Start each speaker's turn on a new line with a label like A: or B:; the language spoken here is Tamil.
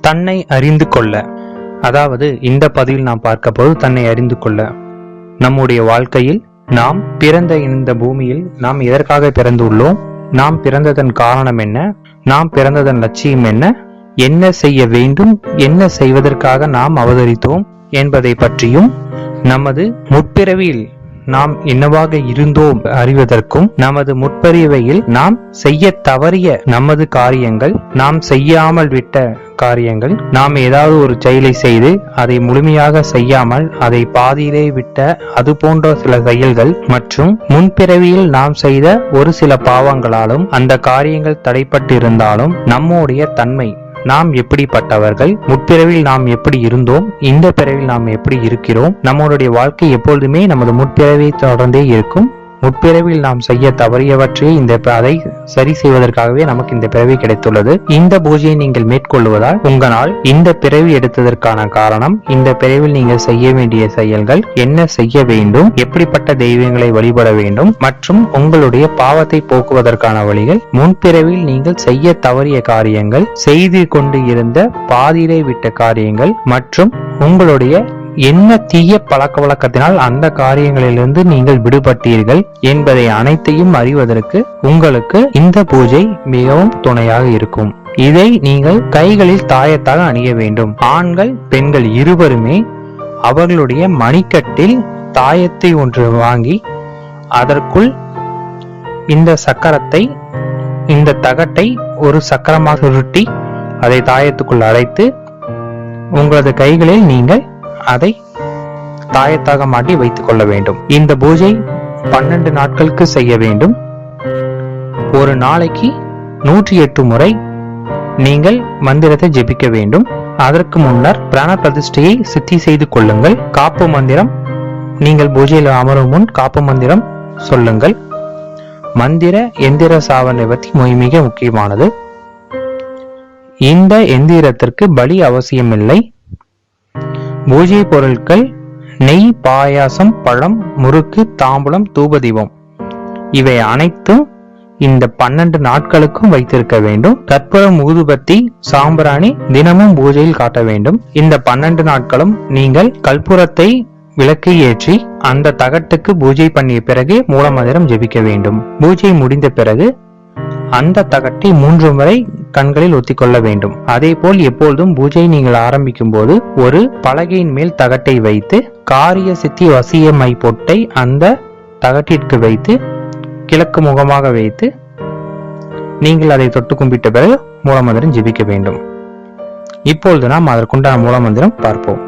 A: தன்னை அறிந்து கொள்ள. அதாவது இந்த பதிவில் நாம் பார்க்க போது தன்னை அறிந்து கொள்ள. நம்முடைய வாழ்க்கையில் நாம் பிறந்த இந்த பூமியில் நாம் எதற்காக பிறந்துள்ளோம்? நாம் பிறந்ததன் காரணம் என்ன? நாம் பிறந்ததன் லட்சியம் என்ன? என்ன செய்ய வேண்டும்? என்ன செய்வதற்காக நாம் அவதரித்தோம் என்பதை பற்றியும் நமது முற்பிறவியில் நாம் என்னவாக இருந்தோம் அறிவதற்கும் நமது முற்பறிவையில் நாம் செய்ய தவறிய நமது காரியங்கள் நாம் செய்யாமல் விட்ட காரியங்கள். நாம் ஏதாவது ஒரு செயலை செய்து அதை முழுமையாக செய்யாமல் அதை பாதியிலே விட்ட அது போன்ற சில செயல்கள் மற்றும் முன்பிறவியில் நாம் செய்த ஒரு சில பாவங்களாலும் அந்த காரியங்கள் தடைப்பட்டு இருந்தாலும் நம்முடைய தன்மை நாம் எப்படிப்பட்டவர்கள் முற்பிறவில் நாம் எப்படி இருந்தோம் இந்த பிறவில் நாம் எப்படி இருக்கிறோம் நம்மளுடைய வாழ்க்கை எப்பொழுதுமே நமது முற்பிறவை தொடர்ந்தே இருக்கும். முற்பிறவில் நாம் செய்ய தவறியவற்றை இந்த அதை சரி செய்வதற்காகவே நமக்கு இந்த பிறவி கிடைத்துள்ளது. இந்த பூஜையை நீங்கள் மேற்கொள்வதால் உங்களால் இந்த பிறவி எடுத்ததற்கான காரணம் இந்த பிறவில் நீங்கள் செய்ய வேண்டிய செயல்கள் என்ன செய்ய வேண்டும் எப்படிப்பட்ட தெய்வங்களை வழிபட வேண்டும் மற்றும் உங்களுடைய பாவத்தை போக்குவதற்கான வழிகள். முன்பிறவில் நீங்கள் செய்ய தவறிய காரியங்கள் செய்து கொண்டு இருந்த பாதியிலே விட்ட காரியங்கள் மற்றும் உங்களுடைய என்ன தீய பழக்க வழக்கத்தினால் அந்த காரியங்களிலிருந்து நீங்கள் விடுபட்டீர்கள் என்பதை அனைத்தையும் அறிவதற்கு உங்களுக்கு இந்த பூஜை மிகவும் துணையாக இருக்கும். இதை நீங்கள் கைகளில் தாயத்தாக அணிய வேண்டும். ஆண்கள் பெண்கள் இருவருமே அவர்களுடைய மணிக்கட்டில் தாயத்தை ஒன்று வாங்கி அதற்குள் இந்த சக்கரத்தை இந்த தகட்டை ஒரு சக்கரமாக சுருட்டி அதை தாயத்துக்குள் அடைத்து உங்களது கைகளில் நீங்கள் அதை தாயத்தாக மாட்டி வைத்துக் கொள்ள வேண்டும். இந்த பூஜை பன்னெண்டு நாட்களுக்கு செய்ய வேண்டும். ஒரு நாளைக்கு நூற்றி எட்டு முறை நீங்கள் மந்திரத்தை ஜெபிக்க வேண்டும். அதற்கு முன்னர் பிராண பிரதிஷ்டையை சித்தி செய்து கொள்ளுங்கள். காப்பு மந்திரம் நீங்கள் பூஜையில் அமரும் முன் காப்பு மந்திரம் சொல்லுங்கள். மந்திர எந்திர சாவனை பற்றி மிக மிக முக்கியமானது. இந்த எந்திரத்திற்கு பலி அவசியமில்லை. பூஜை பொருட்கள் நெய் பாயாசம் பழம் முறுக்கு தாம்பூலம் தூபதீபம். இவை அனைத்தும் இந்த பன்னெண்டு நாட்களுக்கும் வைத்திருக்க வேண்டும். கற்பூரம் ஊதுபத்தி சாம்பிராணி தினமும் பூஜையில் காட்ட வேண்டும். இந்த பன்னெண்டு நாட்களும் நீங்கள் கற்பூரத்தை விளக்கை ஏற்றி அந்த தகட்டுக்கு பூஜை பண்ணிய பிறகு மூலமந்திரம் ஜெபிக்க வேண்டும். பூஜை முடிந்த பிறகு அந்த தகட்டை மூன்று முறை கண்களில் ஒத்திக்கொள்ள வேண்டும். அதே போல் எப்பொழுதும் பூஜை நீங்கள் ஆரம்பிக்கும் போது ஒரு பலகையின் மேல் தகட்டை வைத்து காரிய சித்தி வசியமை பொட்டை அந்த தகட்டிற்கு வைத்து கிழக்கு முகமாக வைத்து நீங்கள் அதை தொட்டு கும்பிட்ட பிறகு மூலமந்திரம் ஜெபிக்க வேண்டும். இப்பொழுது நாம் அதற்குண்டான மூலமந்திரம் பார்ப்போம்.